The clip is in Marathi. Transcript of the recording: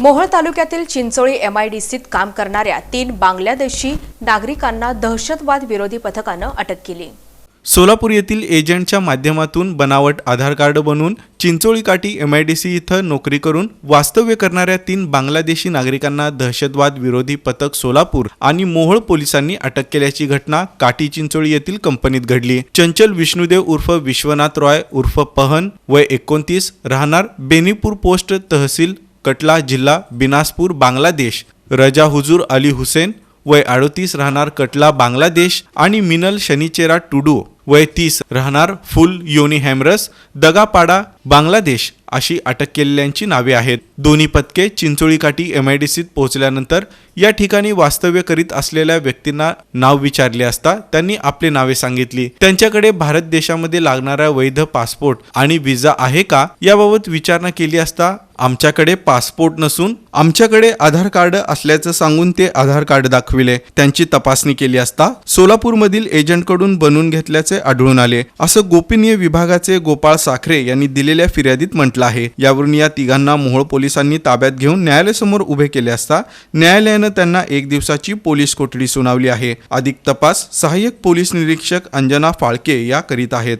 मोहोळ तालुक्यातील चिंचोळी एमआयडीसीत काम करणाऱ्या तीन बांगलादेशी नागरिकांना दहशतवाद विरोधी पथकानं अटक केली. सोलापूर येथील एजंटच्या माध्यमातून बनावट आधार कार्ड बनवून चिंचोळी काठी एमआयडीसी इथं नोकरी करून वास्तव्य करणाऱ्या तीन बांगलादेशी नागरिकांना दहशतवाद विरोधी पथक सोलापूर आणि मोहोळ पोलिसांनी अटक केल्याची घटना काठी चिंचोळी येथील कंपनीत घडली. चंचल विष्णुदेव उर्फ विश्वनाथ रॉय उर्फ पहन वय एकोणतीस राहणार बेनीपूर पोस्ट तहसील कटला जिल्हा बिनासपूर बांगलादेश. रजा हुजूर अली हुसेन वय अडोतीस राहणार कटला बांगलादेश आणि मिनल शनिचेरा टुडू वय तीस राहणार फुल योनी हॅमरस दगापाडा बांगलादेश अशी अटक केलेल्यांची नावे आहेत. दोन्ही पथके चिंचोळी काठी सीत पोहोचल्यानंतर या ठिकाणी वास्तव्य करीत असलेल्या व्यक्तींना नाव विचारले असता त्यांनी आपले नावे सांगितली. त्यांच्याकडे भारत देशामध्ये लागणारा वैध पासपोर्ट आणि व्हिसा आहे का याबाबत विचारणा केली असता आमच्याकडे पासपोर्ट नसून आमच्याकडे आधार कार्ड असल्याचं सांगून ते आधार कार्ड दाखविले. त्यांची तपासणी केली असता सोलापूरमधील एजंटकडून बनवून घेतल्याचे आढळून आले. असं गोपनीय विभागाचे गोपाळ साखरे यांनी दिलेल्या फिर्यादीत म्हटलं आहे. यावरून या तिघांना मोहोळ पोलिसांनी ताब्यात घेऊन न्यायालयासमोर उभे केले असता न्यायालयानं त्यांना एक दिवसाची पोलीस कोठडी सुनावली आहे. अधिक तपास सहाय्यक पोलीस निरीक्षक अंजना फाळके या करीत आहेत.